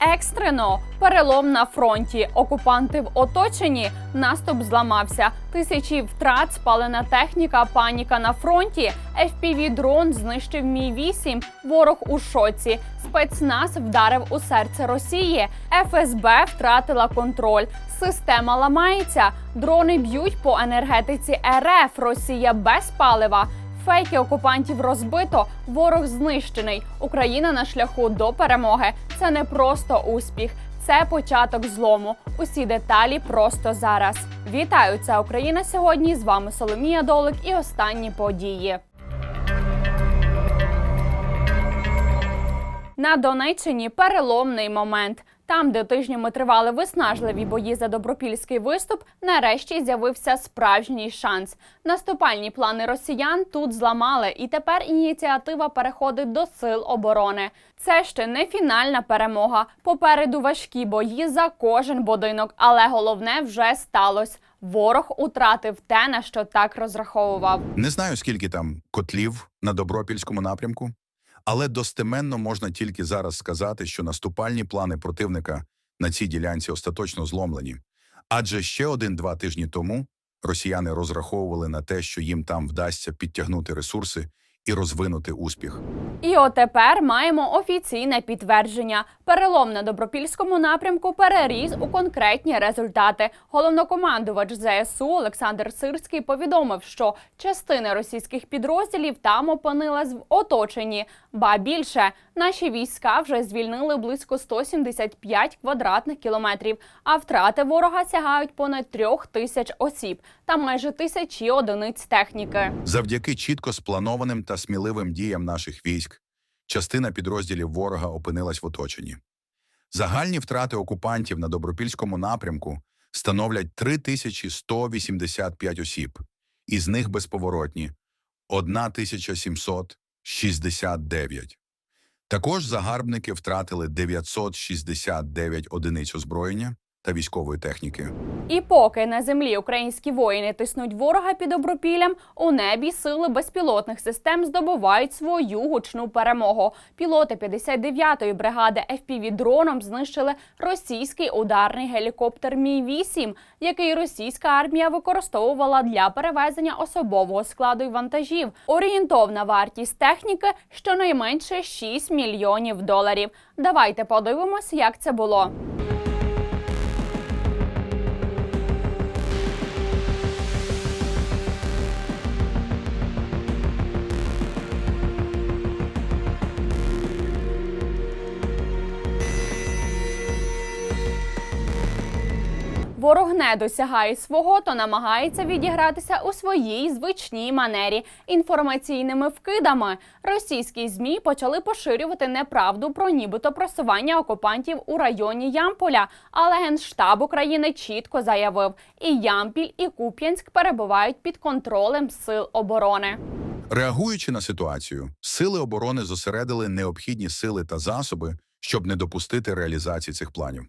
Екстрено перелом на фронті. Окупанти в оточенні. Наступ зламався. Тисячі втрат, спалена техніка, паніка на фронті. fpv дрон знищив мі 8 Ворог у шоці. Спецназ вдарив у серце Росії. ФСБ втратила контроль. Система ламається. Дрони б'ють по енергетиці РФ. Росія без палива. Фейки окупантів розбито, ворог знищений. Україна на шляху до перемоги. Це не просто успіх, це початок злому. Усі деталі просто зараз. Вітаю! Це Україна сьогодні. З вами Соломія Долик і останні події. На Донеччині переломний момент. Там, де тижнями тривали виснажливі бої за добропільський виступ, нарешті з'явився справжній шанс. Наступальні плани росіян тут зламали, і тепер ініціатива переходить до сил оборони. Це ще не фінальна перемога. Попереду важкі бої за кожен будинок, але головне вже сталося. Ворог утратив те, на що так розраховував. Не знаю, скільки там котлів на Добропільському напрямку, але достеменно можна тільки зараз сказати, що наступальні плани противника на цій ділянці остаточно зломлені. Адже ще один-два тижні тому росіяни розраховували на те, що їм там вдасться підтягнути ресурси і розвинути успіх. І отепер маємо офіційне підтвердження. Перелом на добропільському напрямку переріс у конкретні результати. Головнокомандувач ЗСУ Олександр Сирський повідомив, що частина російських підрозділів там опинилась в оточенні. Ба більше наші війська вже звільнили близько 175 квадратних кілометрів, а втрати ворога сягають понад трьох тисяч осіб та майже тисячі одиниць техніки. Завдяки чітко спланованим та сміливим діям наших військ, частина підрозділів ворога опинилась в оточенні. Загальні втрати окупантів на Добропільському напрямку становлять 3185 осіб, із них безповоротні 1769. Також загарбники втратили 969 одиниць озброєння та військової техніки. І поки на землі українські воїни тиснуть ворога під обропіллям, у небі сили безпілотних систем здобувають свою гучну перемогу. Пілоти 59-ї бригади fpv дроном знищили російський ударний гелікоптер Мі 8 який російська армія використовувала для перевезення особового складу й вантажів. Орієнтовна вартість техніки щонайменше 6 мільйонів доларів. Давайте подивимось, як це було. Ворог не досягає свого, то намагається відігратися у своїй звичній манері інформаційними вкидами. Російські змі почали поширювати неправду про нібито просування окупантів у районі Ямполя. Але генштаб України чітко заявив: і Ямпіль, і Куп'янськ перебувають під контролем сил оборони. Реагуючи на ситуацію, сили оборони зосередили необхідні сили та засоби, щоб не допустити реалізації цих планів.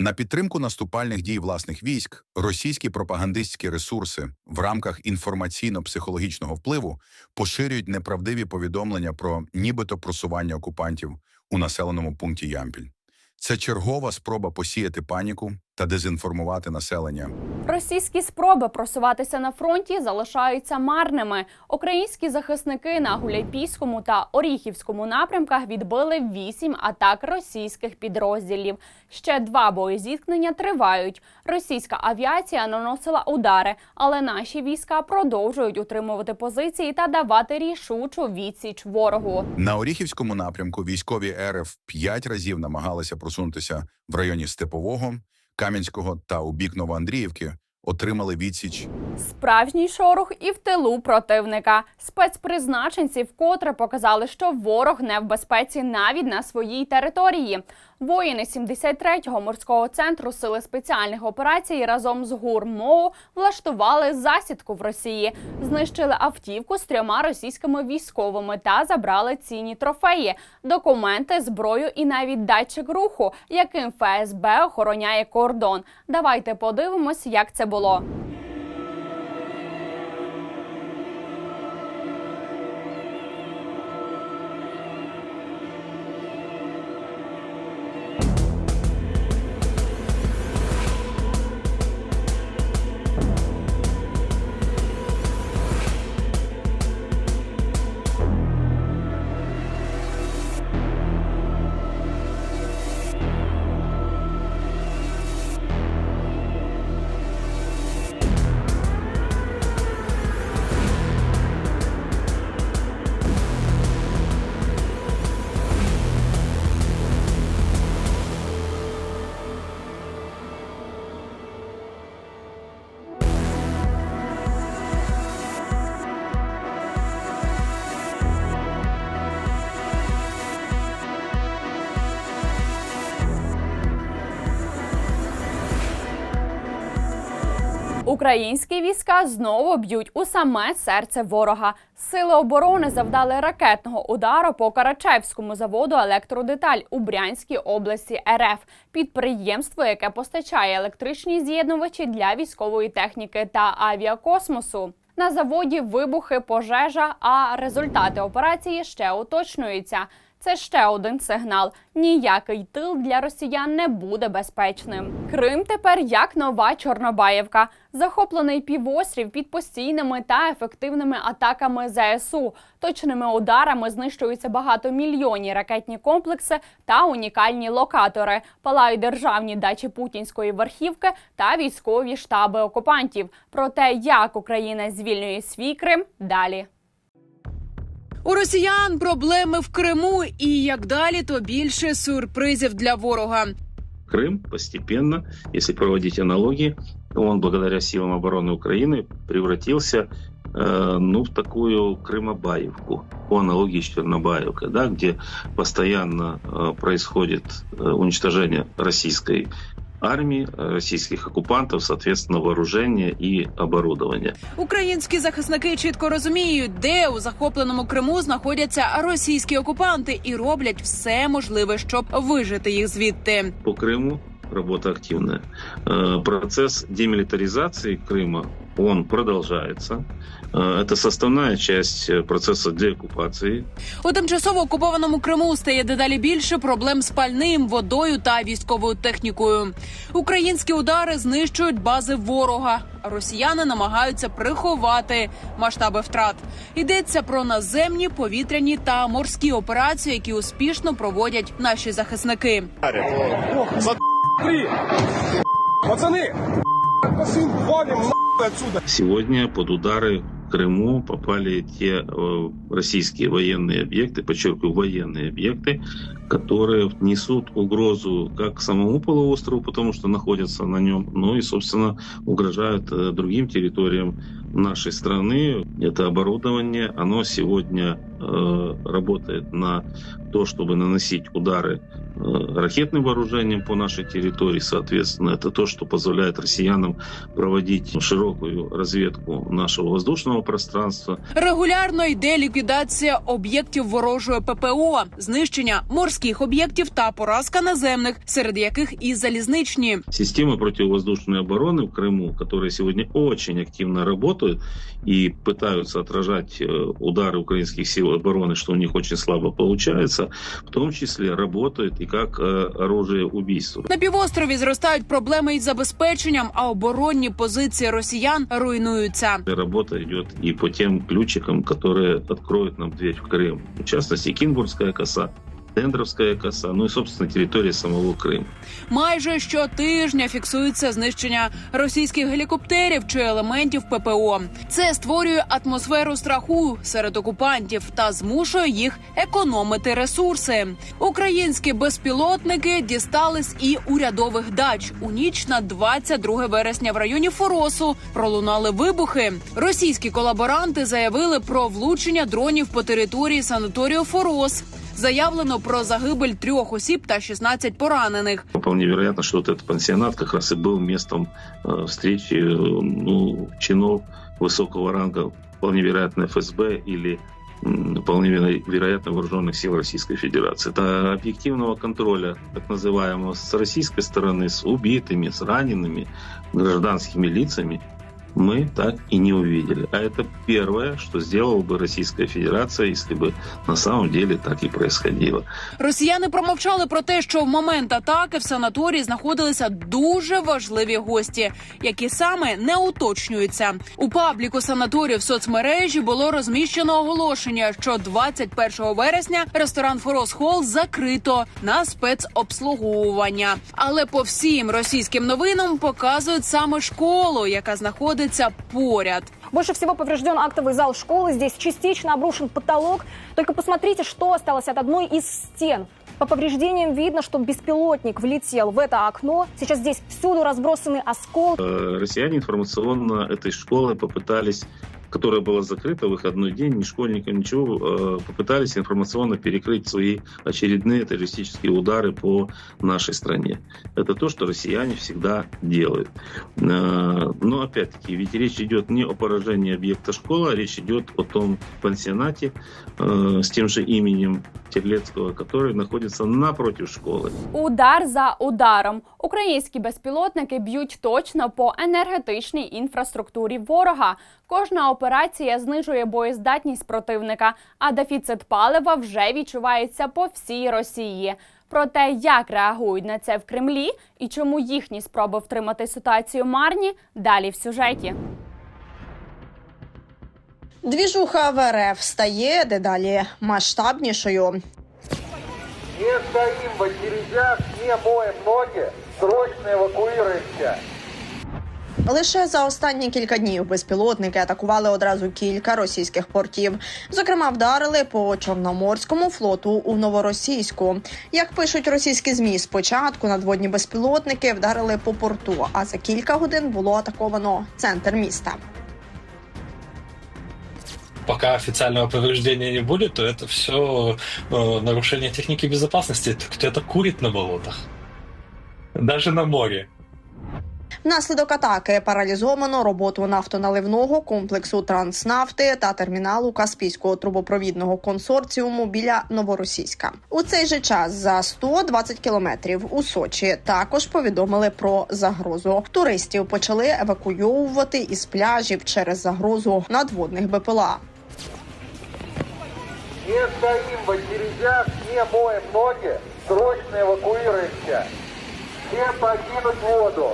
На підтримку наступальних дій власних військ російські пропагандистські ресурси в рамках інформаційно-психологічного впливу поширюють неправдиві повідомлення про нібито просування окупантів у населеному пункті Ямпіль. Це чергова спроба посіяти паніку та дезінформувати населення. Російські спроби просуватися на фронті залишаються марними. Українські захисники на Гуляйпійському та Оріхівському напрямках відбили вісім атак російських підрозділів. Ще два боєзіткнення тривають. Російська авіація наносила удари, але наші війська продовжують утримувати позиції та давати рішучу відсіч ворогу. На Оріхівському напрямку військові РФ п'ять разів намагалися просунутися в районі Степового, Кам'янського та у бік Новоандріївки, отримали відсіч Справжній шорох і в тилу противника. Спецпризначенці вкотре показали, що ворог не в безпеці навіть на своїй території. Воїни 73-го морського центру сили спеціальних операцій разом з ГУР МОУ влаштували засідку в Росії, знищили автівку з трьома російськими військовими та забрали цінні трофеї, документи, зброю і навіть датчик руху, яким ФСБ охороняє кордон. Давайте подивимось, як це було. Українські війська знову б'ють у саме серце ворога. Сили оборони завдали ракетного удару по Карачевському заводу електродеталь у Брянській області РФ, підприємство, яке постачає електричні з'єднувачі для військової техніки та авіакосмосу. На заводі вибухи, пожежа, а результати операції ще уточнюються. Це ще один сигнал. Ніякий тил для росіян не буде безпечним. Крим тепер як нова Чорнобаївка, захоплений півострів під постійними та ефективними атаками ЗСУ. Точними ударами знищуються багатомільйонні ракетні комплекси та унікальні локатори. Палають державні дачі путінської верхівки та військові штаби окупантів. Про те, як Україна звільнює свій Крим, далі. У росіян проблеми в Криму, і як далі, то більше сюрпризів для ворога. Крым постепенно, если проводить аналогии, он благодаря силам обороны Украины превратился э, ну, в такую Крымобаевку, по аналогии с Чернобаевкой, да, где постоянно э, происходит э, уничтожение российской армии, э, российских оккупантов, соответственно, вооружения и оборудования. Українські захисники чітко розуміють, де у захопленому Криму знаходяться російські окупанти, і роблять все можливе, щоб вижити їх звідти. По Крыму работа активная. Э, Процесс демилитаризации Крыма, он продолжается. Э, Это составная часть э, процесса деоккупации. У тимчасово окупованому Криму стає дедалі більше проблем з пальним, водою та військовою технікою. Українські удари знищують бази ворога. а Росіяни намагаються приховати масштаби втрат. Йдеться про наземні, повітряні та морські операції, які успішно проводять наші захисники. Три! Пацаны! Отсюда! Сегодня под удары Крыму попали те э, российские военные объекты, подчеркиваю, военные объекты, которые несут угрозу как самому полуострову, потому что находятся на нем, но и, собственно, угрожают э, другим территориям нашей страны. Это оборудование, оно сегодня э, работает на то, чтобы наносить удары э, ракетным вооружением по нашей территории, соответственно, это то, что позволяет россиянам проводить широкую разведку нашего воздушного пространства. Регулярно йде ліквідація об'єктів ворожої ППО, знищення морських об'єктів та поразка наземних, серед яких і залізничні. Системы противовоздушной обороны в Крыму, которые сегодня очень активно работают и пытаются отражать э, удары украинских сил обороны, что у них очень слабо получается, в том числе работают и как э, оружие убийства. На півострові зростають проблеми із забезпеченням, а оборонні позиції росіян руйнуються. Работа идет и по тем ключикам, которые откроют нам дверь в Крым. В частности, Кинбургская коса, Тендровская коса, ну и, собственно, территория самого Крыма. Майже щотижня фіксується знищення російських гелікоптерів чи елементів ППО. Це створює атмосферу страху серед окупантів та змушує їх економити ресурси. Українські безпілотники дістались і урядових дач. У ніч на 22 вересня в районі Форосу пролунали вибухи. Російські колаборанти заявили про влучення дронів по території санаторію Форос Заявлено про загибель трьох осіб та 16 поранених. Вполне вероятно, что вот этот пансионат как раз и был местом э, встречи э, ну, чинов высокого ранга, вполне вероятно, ФСБ или м, вполне веро- вероятно вооруженных сил Российской Федерации. Это объективного контроля, так называемого, с российской стороны, с убитыми, с ранеными гражданскими лицами, мы так и не увидели. А это первое, что сделала бы Российская Федерация, если бы на самом деле так и происходило. Росіяни промовчали про те, що в момент атаки в санаторії знаходилися дуже важливі гості, які саме не уточнюються. У пабліку санаторію в соцмережі було розміщено оголошення, що 21 вересня ресторан Форос Холл закрито на спецобслуговування. Але по всім російським новинам показують саме школу, яка знаходиться поряд. Больше всего поврежден актовый зал школы. Здесь частично обрушен потолок. Только посмотрите, что осталось от одной из стен. По повреждениям видно, что беспилотник влетел в это окно. Сейчас здесь всюду разбросаны осколки. Э, Россияне информационно этой школы попытались которая была закрыта в выходной день, ни школьникам, ничего, э, попытались информационно перекрыть свои очередные террористические удары по нашей стране. Это то, что россияне всегда делают. Э, Но опять-таки, ведь речь идет не о поражении объекта школы, а речь идет о том пансионате э, с тем же именем Терлецкого, который находится напротив школы. Удар за ударом. Українські безпілотники б'ють точно по енергетичній інфраструктурі ворога. Кожна операція знижує боєздатність противника, а дефіцит палива вже відчувається по всій Росії. Про те, як реагують на це в Кремлі і чому їхні спроби втримати ситуацію марні, далі в сюжеті. Двіжуха в РФ стає дедалі масштабнішою. Не очередях, не моем ноги, срочно эвакуируемся. Лише за останні кілька днів безпілотники атакували одразу кілька російських портів. Зокрема, вдарили по чорноморському флоту у новоросійську. Як пишуть російські змі, спочатку надводні безпілотники вдарили по порту, а за кілька годин було атаковано центр міста. пока официального повреждения не будет, то это все нарушение техники безопасности. Кто-то курит на болотах. Даже на море. Внаслідок атаки паралізовано роботу нафтоналивного комплексу Транснафти та терміналу Каспійського трубопровідного консорціуму біля Новоросійська. У цей же час за 120 кілометрів у Сочі також повідомили про загрозу. Туристів почали евакуйовувати із пляжів через загрозу надводних БПЛА. Не стоим в очередях, не моем ноги, срочно эвакуируемся. Всем покинуть воду.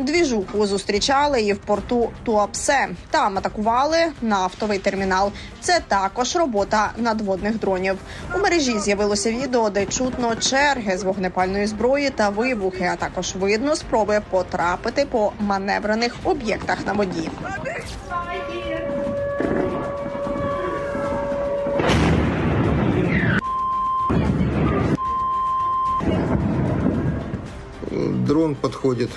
Двіжуху зустрічали і в порту Туапсе. Там атакували нафтовий термінал. Це також робота надводних дронів. У мережі з'явилося відео, де чутно черги з вогнепальної зброї та вибухи. А також видно спроби потрапити по маневрених об'єктах на воді. Дрон подходит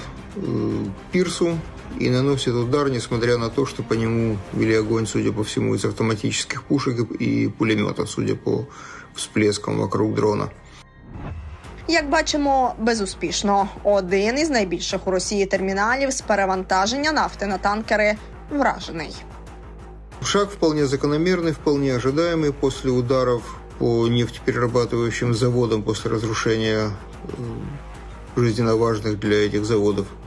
пирсу и наносит удар, несмотря на то, что по нему вели огонь, судя по всему, из автоматических пушек и пулеметов, судя по всплескам вокруг дрона. Як бачимо, безуспішно один із найбільших у Росії терміналів з перевантаження нафти на танкери вражений. Шаг вполне закономерный, вполне ожидаемый после ударов по нефтеперерабатывающим заводам после разрушения э, жизненно важных для этих заводов м,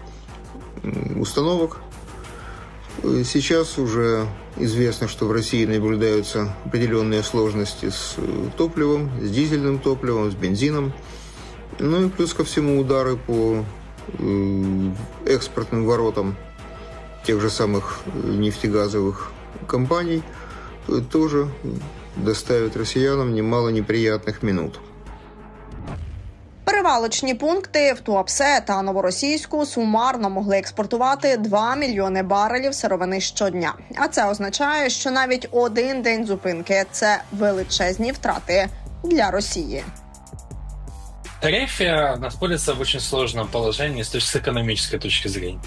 установок. Э, Сейчас уже известно, что в России наблюдаются определенные сложности с э, топливом, с дизельным топливом, с бензином. Ну и плюс ко всему удары по э, экспортным воротам тех же самых нефтегазовых компаний тоже доставят россиянам немало неприятных минут. Перевалочні пункти в Туапсе та Новоросійську сумарно могли експортувати 2 мільйони барелів сировини щодня. А це означає, що навіть один день зупинки це величезні втрати для Росії. Рефия находится в очень сложном положении с, точки, с экономической точки зрения.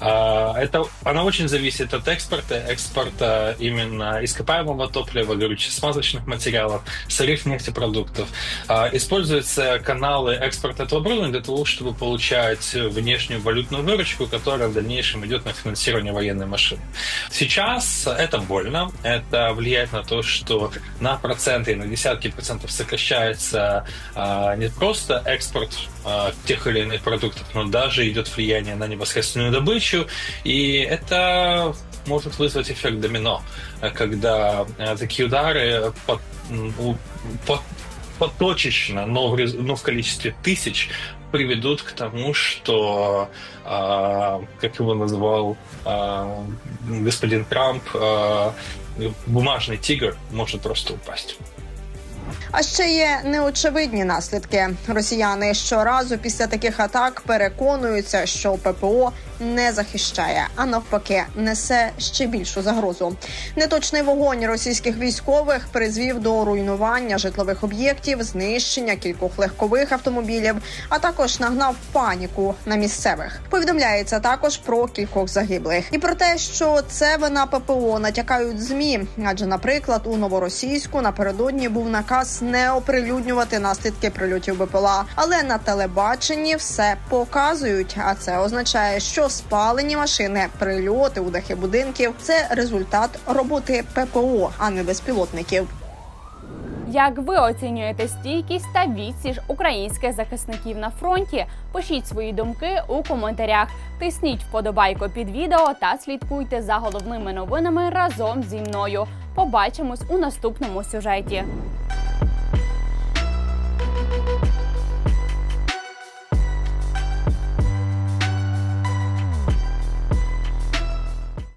А, Это, она очень зависит от экспорта, экспорта именно ископаемого топлива, горюче-смазочных материалов, сырых нефтепродуктов. А, Используются каналы экспорта этого оборудования для того, чтобы получать внешнюю валютную выручку, которая в дальнейшем идет на финансирование военной машины. Сейчас это больно, это влияет на то, что на проценты и на десятки процентов сокращается а, не просто экспорт тех или иных продуктов, но даже идет влияние на непосредственную добычу, и это может вызвать эффект домино, э, когда э, такие удары по- м, у- по- поточечно, но в, рез- но в количестве тысяч приведут к тому, что, а, как его назвал а, господин Трамп, а, бумажный тигр может просто упасть. А ще є неочевидні наслідки. Росіяни щоразу після таких атак переконуються, що ППО не захищає, а навпаки, несе ще більшу загрозу. Неточний вогонь російських військових призвів до руйнування житлових об'єктів, знищення кількох легкових автомобілів, а також нагнав паніку на місцевих. Повідомляється також про кількох загиблих і про те, що це вина ППО натякають змі. Адже, наприклад, у новоросійську напередодні був наказ не оприлюднювати наслідки прильотів БПЛА, але на телебаченні все показують. А це означає, що спалені машини, прильоти у дахи будинків це результат роботи ППО, а не безпілотників. Як ви оцінюєте стійкість та відсіч українських захисників на фронті? Пишіть свої думки у коментарях. Тисніть вподобайку під відео та слідкуйте за головними новинами разом зі мною. Побачимось у наступному сюжеті.